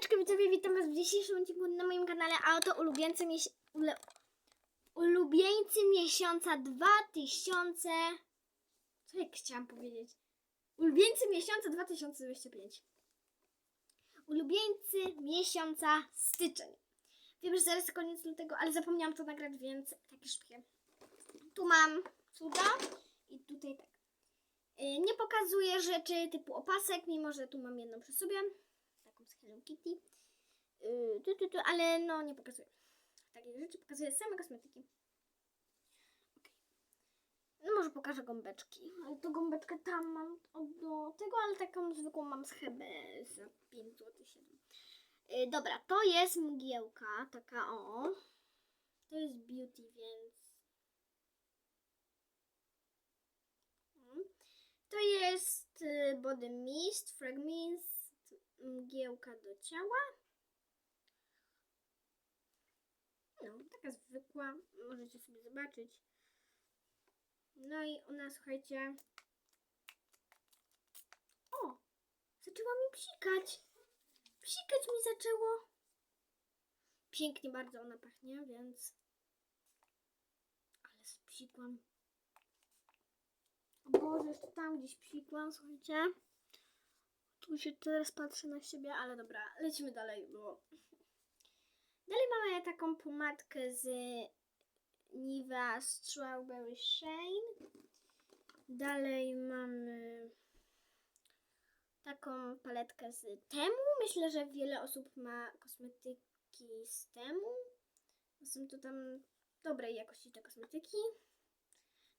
Cześć widzowie, witam was w dzisiejszym odcinku na moim kanale, a oto ulubieńcy, mies ulubieńcy miesiąca 2000... Co jak chciałam powiedzieć? Ulubieńcy miesiąca 2025. Ulubieńcy miesiąca styczeń. Wiem, że zaraz koniec lutego, ale zapomniałam to nagrać, więc takie szybkie. Tu mam cuda i tutaj tak. Y, Nie pokazuję rzeczy typu opasek, mimo że tu mam jedną przy sobie. Hello Kitty. Yy, tu, tu, tu, ale no nie pokazuję. Takich rzeczy pokazuję same kosmetyki. Okej. No może pokażę gąbeczki. Ale to gąbeczkę tam mam do tego, ale taką zwykłą mam z Hebe za 5 zł 7. Yy, dobra, to jest mgiełka, taka o. To jest beauty, więc Mm. To jest y, Body Mist, Fragments, mgiełka do ciała. No, taka zwykła, możecie sobie zobaczyć. No i ona, słuchajcie. O! Zaczęła mi psikać. Psikać mi zaczęło. Pięknie bardzo ona pachnie, więc. Ale spsikłam. O Boże, jeszcze tam gdzieś psikłam, słuchajcie. Tu się teraz patrzę na siebie, ale dobra, lecimy dalej, bo... Dalej mamy taką pomadkę z Nivea Strawberry Shine. Dalej mamy taką paletkę z Temu. Myślę, że wiele osób ma kosmetyki z Temu. Są to tam dobrej jakości te kosmetyki.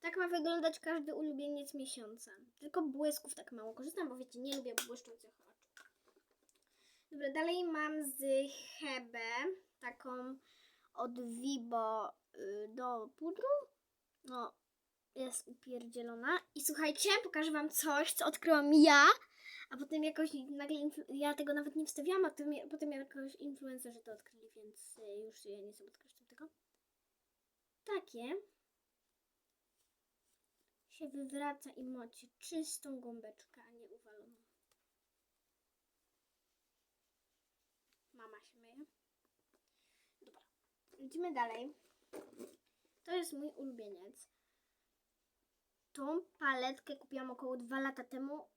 Tak ma wyglądać każdy ulubieniec miesiąca. Tylko błysków tak mało korzystam, bo wiecie, nie lubię błyszczących oczu. Dobra, dalej mam z Hebe taką od Vibo y, do pudru. No, jest upierdzielona. I słuchajcie, pokażę wam coś, co odkryłam ja, a potem jakoś nagle, ja tego nawet nie wstawiałam, a potem, potem jakoś influencerzy to odkryli, więc y, już ja nie chcę podkreślać tego. Takie się wywraca i moci czystą gąbeczkę, a nie uwaloną. Mama się myje. Dobra, idziemy dalej. To jest mój ulubieniec. Tą paletkę kupiłam około dwa lata temu.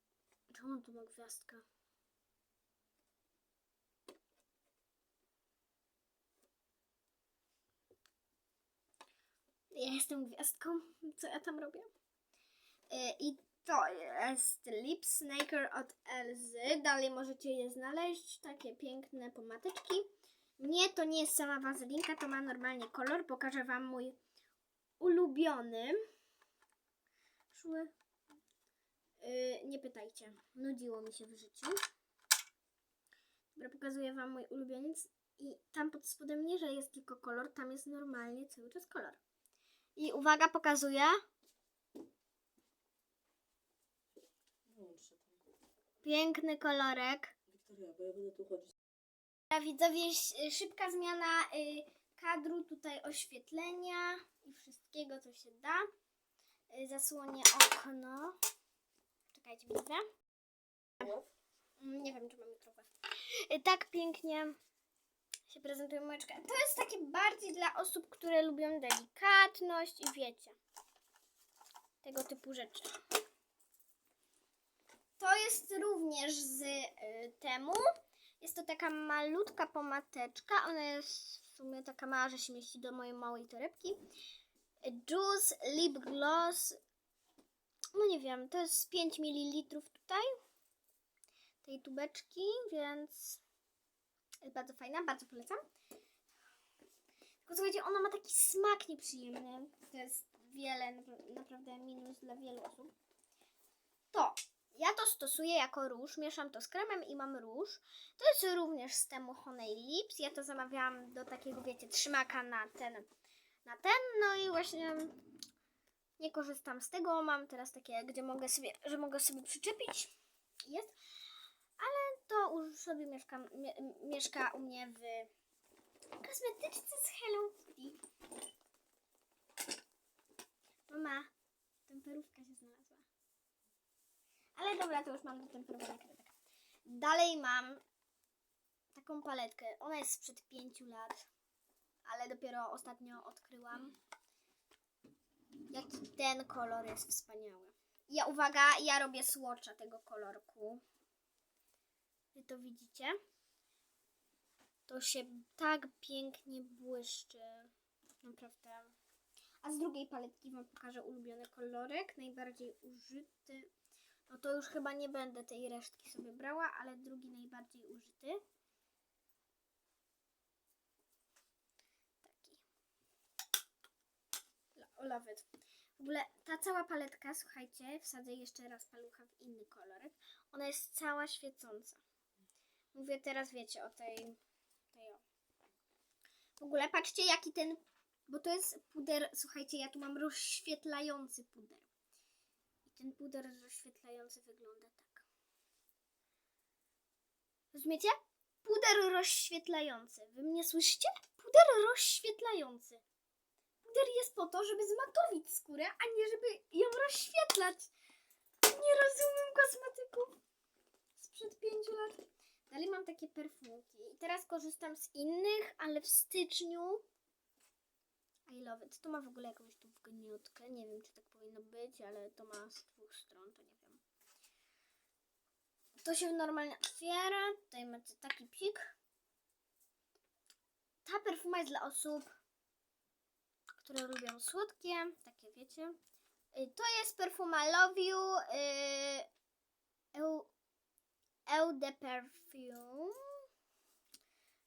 Czemu tu ma gwiazdkę? Ja jestem gwiazdką. Co ja tam robię? Y, I to jest Lip Snaker od Elzy. Dalej możecie je znaleźć. Takie piękne pomadeczki. Nie, to nie jest sama wazelinka, to ma normalnie kolor. Pokażę Wam mój ulubiony. Szły. Y, nie pytajcie. Nudziło mi się w życiu. Dobra, pokazuję Wam mój ulubieniec. I tam pod spodem nie, że jest tylko kolor, tam jest normalnie cały czas kolor. I uwaga, pokazuję. Wyłączę tam. Piękny kolorek. Wiktoria, bo ja będę tu chodzić. A widzowie, szybka zmiana y, kadru, tutaj oświetlenia i wszystkiego, co się da. Y, zasłonię okno. Czekajcie, widzę. Mm, Nie wiem, czy mam mikrofon. Y, tak pięknie się prezentuje mojeczka. To jest takie bardziej dla osób, które lubią delikatność i wiecie, tego typu rzeczy. To jest również z y, temu. Jest to taka malutka pomateczka. Ona jest w sumie taka mała, że się mieści do mojej małej torebki. Juice Lip Gloss. No nie wiem, to jest 5 ml tutaj. Tej tubeczki, więc jest bardzo fajna, bardzo polecam. Tylko słuchajcie, ona ma taki smak nieprzyjemny. To jest wiele, napra- naprawdę minus dla wielu osób. To ja to stosuję jako róż, mieszam to z kremem i mam róż. To jest również z temu Honey Lips. Ja to zamawiałam do takiego, wiecie, trzymaka na ten, na ten. No i właśnie nie korzystam z tego. Mam teraz takie, gdzie mogę sobie, że mogę sobie przyczepić. Jest. Ale to już sobie mieszka, mie, mieszka u mnie w kosmetyczce z Hello Kitty. Mama, temperówka się znalazła. Ale dobra, to już mam do temperowania kredek. Dalej mam taką paletkę. Ona jest sprzed pięciu lat, ale dopiero ostatnio odkryłam, jaki ten kolor jest wspaniały. Ja, uwaga, ja robię słocza tego kolorku. Wy to widzicie? To się tak pięknie błyszczy. Naprawdę. A z drugiej paletki Wam pokażę ulubiony kolorek, najbardziej użyty. No to już chyba nie będę tej resztki sobie brała, ale drugi najbardziej użyty. Taki. Lo- Love it. W ogóle ta cała paletka, słuchajcie, wsadzę jeszcze raz palucha w inny kolorek. Ona jest cała świecąca. Mówię teraz, wiecie, o tej, tej o. W ogóle patrzcie, jaki ten, bo to jest puder, słuchajcie, ja tu mam rozświetlający puder. Ten puder rozświetlający wygląda tak. Rozumiecie? Puder rozświetlający. Wy mnie słyszycie? Puder rozświetlający. Puder jest po to, żeby zmatowić skórę, a nie żeby ją rozświetlać. Nie rozumiem kosmetyków sprzed pięciu lat. Dalej mam takie perfumki. I teraz korzystam z innych, ale w styczniu. I love it. To ma w ogóle jakąś tu gniotkę. Nie wiem, czy tak powinno być, ale to ma z dwóch stron, to nie wiem. To się normalnie otwiera. Tutaj macie taki pik. Ta perfuma jest dla osób, które lubią słodkie. Takie wiecie. Y, To jest perfuma Love You. y, Eau de Perfume.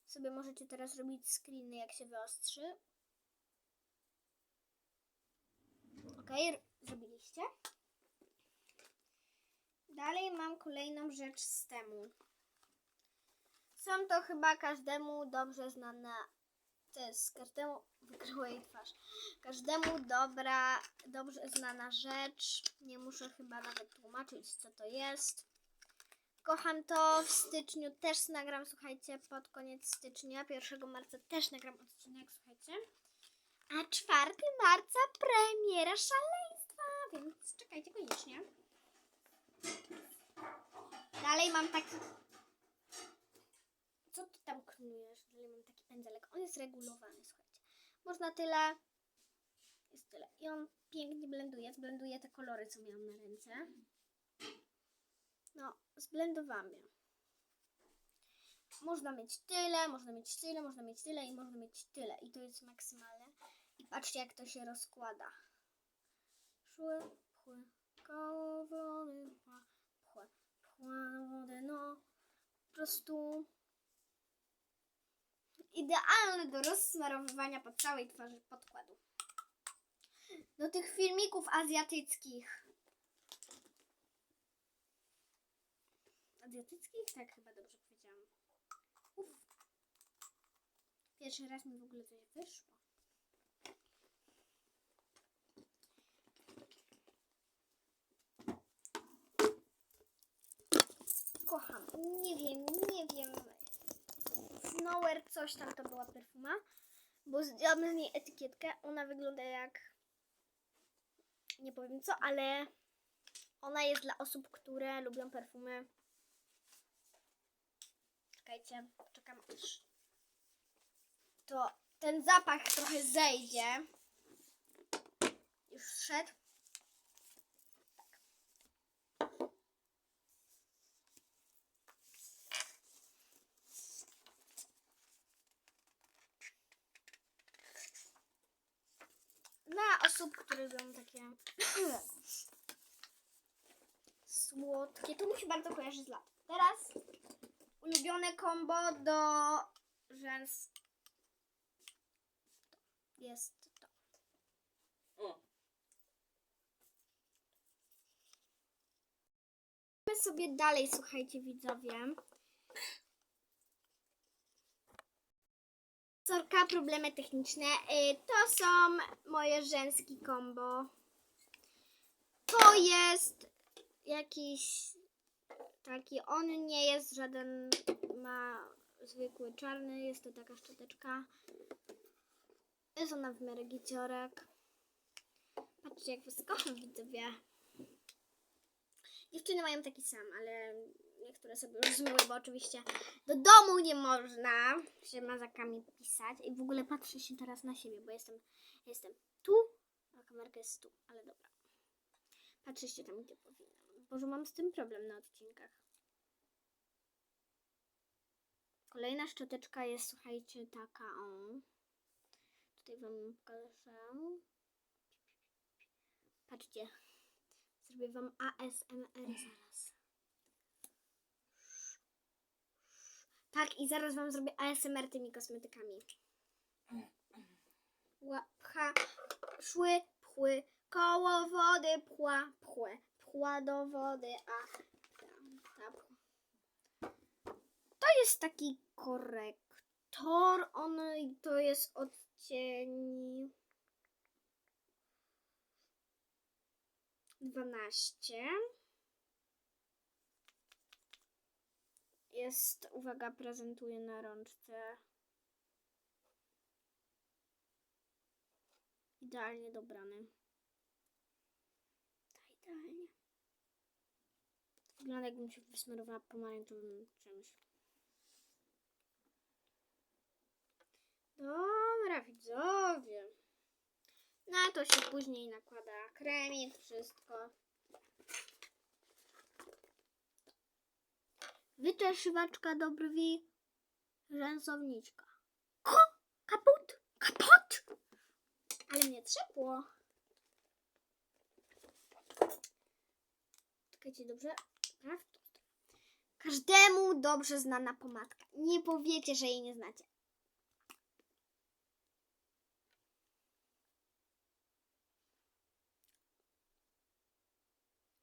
Sobie możecie teraz robić screeny, jak się wyostrzy. Ok, zrobiliście. Dalej mam kolejną rzecz z temu. Są to chyba każdemu dobrze znane. To jest każdemu. Wykryła jej twarz. Każdemu dobra, dobrze znana rzecz. Nie muszę chyba nawet tłumaczyć, co to jest. Kocham to. W styczniu też nagram, słuchajcie, pod koniec stycznia. 1 marca też nagram odcinek, słuchajcie. A 4 marca premiera szaleństwa, czekajcie koniecznie. Dalej mam taki... Co ty tam knujesz? Dalej mam taki pędzelek. On jest regulowany, słuchajcie. Można tyle... Jest tyle. I on pięknie blenduje. Zblenduje te kolory, co miałam na ręce. No, zblendowałam je. Można mieć tyle, można mieć tyle, można mieć tyle i można mieć tyle. I to jest maksymalne. I patrzcie, jak to się rozkłada. Szły, pchły, koło wody, pchła, pchła, pchła wodę, no. Po prostu idealny do rozsmarowywania po całej twarzy podkładu. Do tych filmików azjatyckich. Azjatyckich? Tak, chyba dobrze powiedziałam. Uf. Pierwszy raz mi w ogóle coś wyszło. Kocham. Nie wiem, nie wiem. Snower coś tam to była perfuma. Bo zdjęłam z niej etykietkę. Ona wygląda jak... Nie powiem co, ale... Ona jest dla osób, które lubią perfumy. Czekajcie, czekam aż to ten zapach trochę zejdzie. Już szedł. Dla osób, które lubią takie słodkie, to mi się bardzo kojarzy z lat. Teraz ulubione kombo do rzęs jest to. O, Idźmy sobie dalej, słuchajcie widzowie. Sorka, problemy techniczne. Y, To są moje rzęski combo. To jest jakiś taki, on nie jest żaden, ma zwykły czarny, jest to taka szczoteczka. Jest ona w miarę giciorek. Patrzcie jak wysoko widzowie. Dziewczyny mają taki sam, ale niektóre sobie już zmyły, bo oczywiście do domu nie można się mazakami pisać. I w ogóle patrzę się teraz na siebie, bo jestem, jestem tu, a kamerka jest tu, ale dobra. Patrzę się tam, gdzie powinnam. Boże, mam z tym problem na odcinkach. Kolejna szczoteczka jest, słuchajcie, taka o. Tutaj wam pokażę. Patrzcie. Zrobię wam ASMR zaraz. Tak, i zaraz wam zrobię ASMR tymi kosmetykami. Ła- Pcha, szły, pchły, koło wody, pchła, pchłe, pchła do wody, a pchła. To jest taki korektor, on to jest odcień 12. Jest, uwaga, prezentuję na rączce. Idealnie dobrany. Idealnie. Wygląda jakbym się wysmarowała pomarańczowym czymś. Dobra, widzowie. Na to się później nakłada kremik, wszystko. Wyczeszywaczka do brwi, rzęsowniczka. Ko! Kaput! Kaput! Ale mnie trzepło. Czekajcie, dobrze? Każdemu dobrze znana pomadka. Nie powiecie, że jej nie znacie.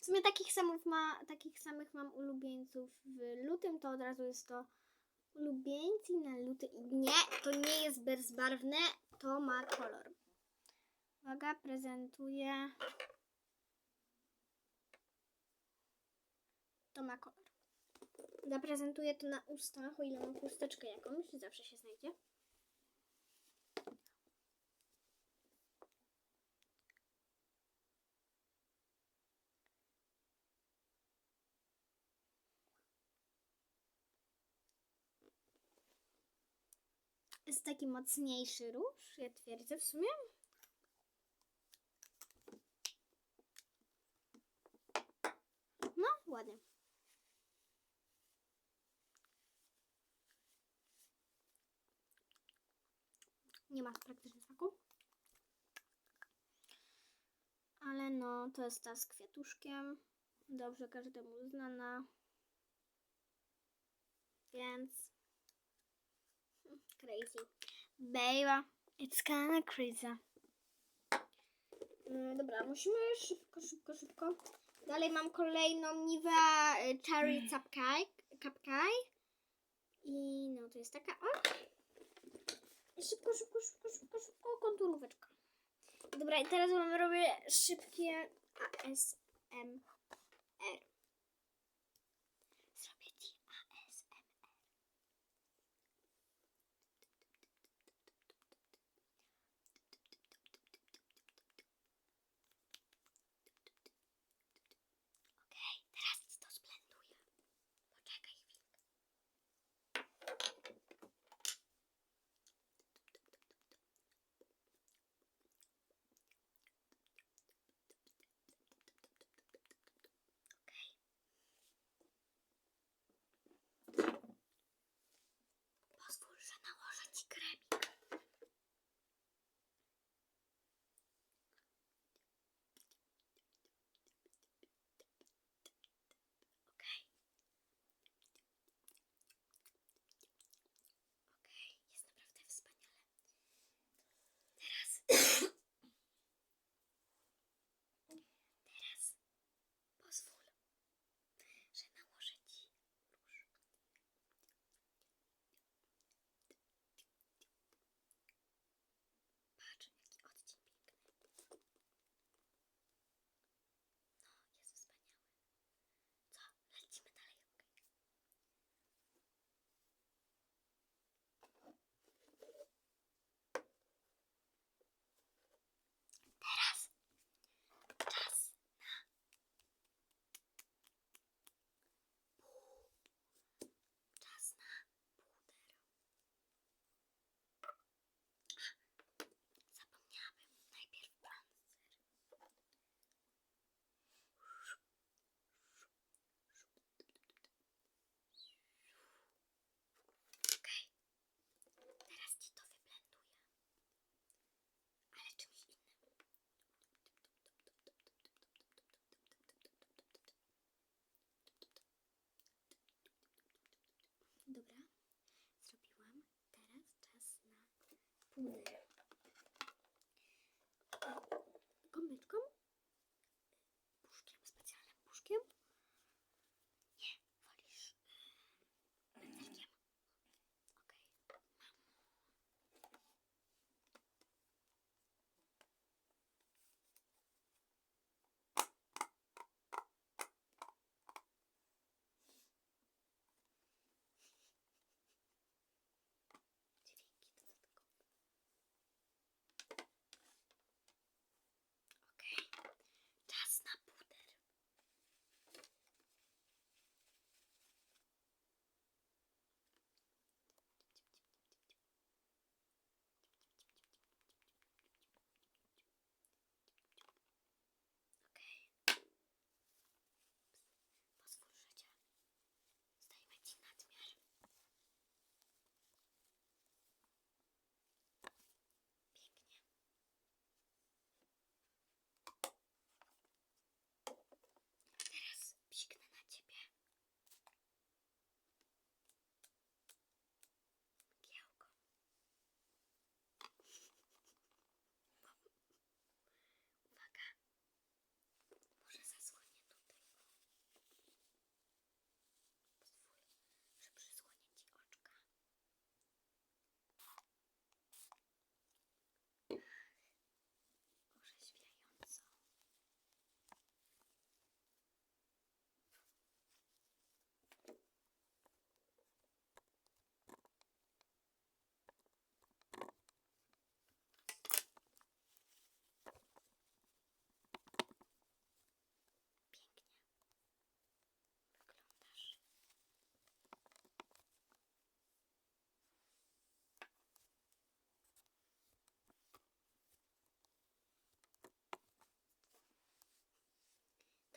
W sumie takich samych, ma, takich samych mam ulubieńców w lutym, to od razu jest to ulubieńcy na luty. Nie, to nie jest bezbarwne, to ma kolor. Uwaga, prezentuję. To ma kolor. Zaprezentuję to na ustach, o ile mam chusteczkę jakąś, zawsze się znajdzie. Jest taki mocniejszy róż, ja twierdzę w sumie. No, ładnie. Nie ma praktycznie smaku. Ale no, to jest ta z kwiatuszkiem. Dobrze każdemu znana. Więc crazy. Baby, it's kinda crazy. Mm, dobra, musimy szybko, szybko, szybko. Dalej mam kolejną Nivea y, Cherry. Cupcake. I no, to jest taka. O! Szybko, szybko, szybko, szybko, szybko, konturóweczka. Dobra, i teraz wam robię szybkie ASMR.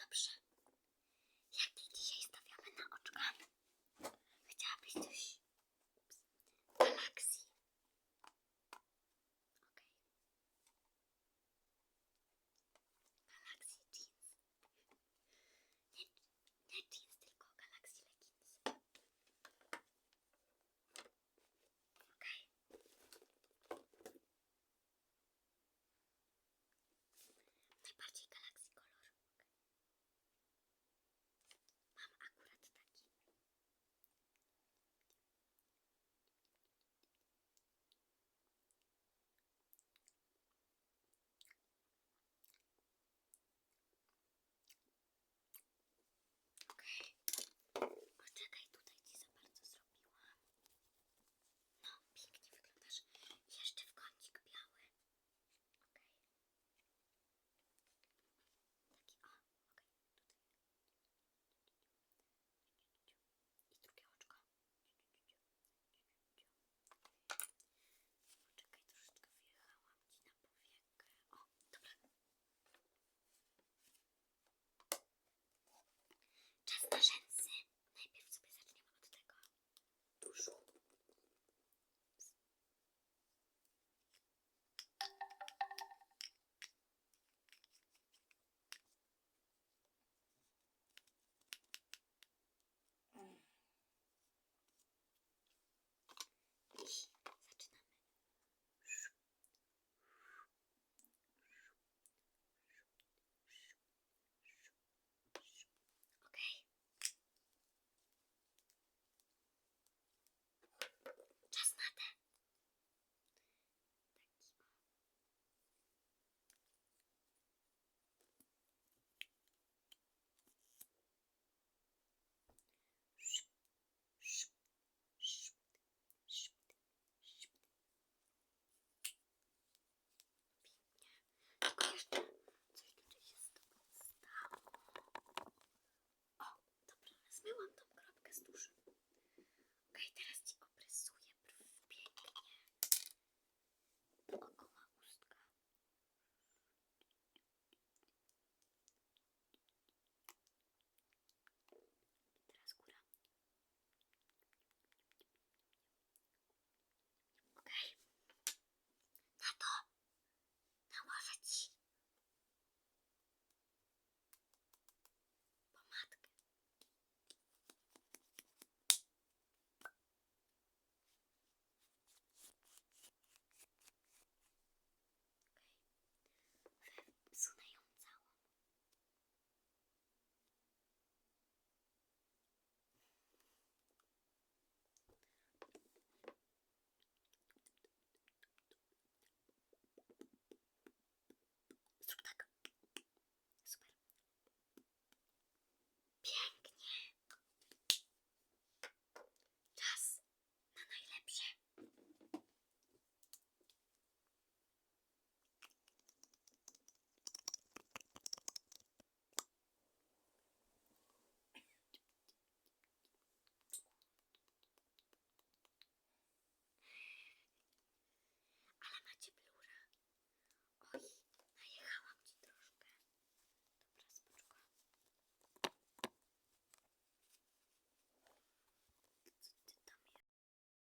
Dobrze. Jaki dzisiaj stawiamy na oczka? Chciałabyś coś jeszcze coś tutaj się z tobą stało. O, dobra, zmyłam to